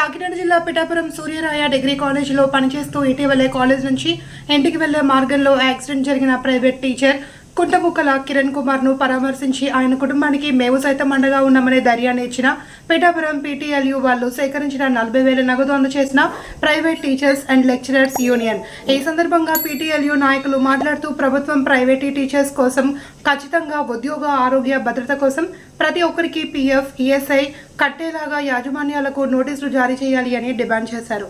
కాకినాడ జిల్లా పిఠాపురం సూర్యరాయ డిగ్రీ కాలేజీలో పనిచేస్తూ ఇటీవలే కాలేజ్ నుంచి ఇంటికి వెళ్ళే మార్గంలో యాక్సిడెంట్ జరిగిన ప్రైవేట్ టీచర్ కుంటముక్కల కిరణ్ కుమార్ను పరామర్శించి ఆయన కుటుంబానికి మేము సైతం అండగా ఉన్నామనే ధైర్యాన్ని ఇచ్చిన పిఠాపురం పీటీఎల్యు వాళ్ళు సేకరించిన నలభై వేల నగదు అందజేసిన private teachers and lecturers union. ఈ సందర్భంగా పీటీఎల్యు నాయకులు మాట్లాడుతూ ప్రభుత్వం ప్రైవేట్ టీచర్స్ కోసం ఖచ్చితంగా ఉద్యోగ ఆరోగ్య భద్రత కోసం ప్రతి ఒక్కరికి పీఎఫ్ ఈఎస్ఐ కట్టేలాగా యాజమాన్యాలకు నోటీసులు జారీ చేయాలి అని డిమాండ్ చేశారు.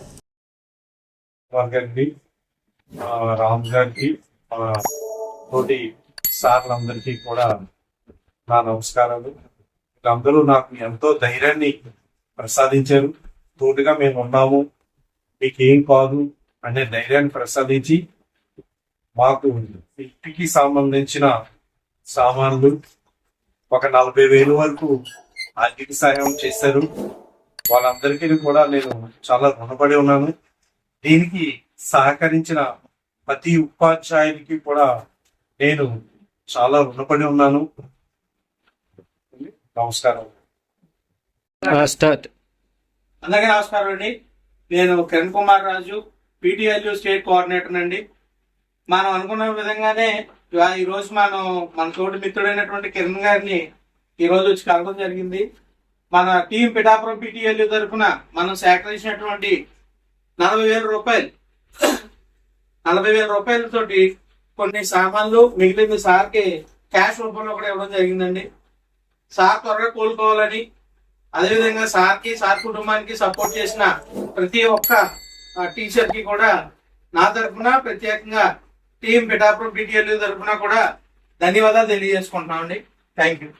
రామ్ గారికి తోటి సార్లందరికీ కూడా నా నమస్కారాలు. అందరూ నాకు ఎంతో ధైర్యాన్ని ప్రసాదించారు. తోడుగా మేము ఉన్నాము. మీకేం కాదు అనే ధైర్యాన్ని ప్రసాదించి మాకు ఇంటికి సంబంధించిన సామాన్లు ఒక నలభై వేలు వరకు ఆర్థిక సహాయం చేశారు. వాళ్ళందరికీ కూడా నేను చాలా రుణపడి ఉన్నాను. దీనికి సహకరించిన ప్రతి ఉపాధ్యాయునికి కూడా నేను చాలా రుణపడి ఉన్నాను. నమస్కారం. స్టార్ట్. అందరికీ నమస్కారం అండి. నేను Kiran Kumar Raju PTLU state coordinator అండి. మనం అనుకున్న విధంగానే ఈ రోజు మనం మన తోటి మిత్రుడైనటువంటి కిరణ్ గారిని ఈ రోజు వచ్చి కలవడం జరిగింది. మన టీం పిఠాపురం పీటీఎల్యూ తరఫున మనం సేకరించినటువంటి నలభై వేల రూపాయలు నలభై వేల రూపాయలతోటి కొన్ని సామాన్లు మిగిలింది సార్కి క్యాష్ రూపంలో కూడా ఇవ్వడం జరిగిందండి. సార్ త్వరగా కోలుకోవాలని అదేవిధంగా సార్కి సార్ కుటుంబానికి సపోర్ట్ చేసిన ప్రతి ఒక్క టీచర్కి కూడా నా తరఫున ప్రత్యేకంగా టీం పిఠాపురం బీటీఎల్ తరఫున కూడా ధన్యవాదాలు తెలియజేసుకుంటున్నామండి. Thank you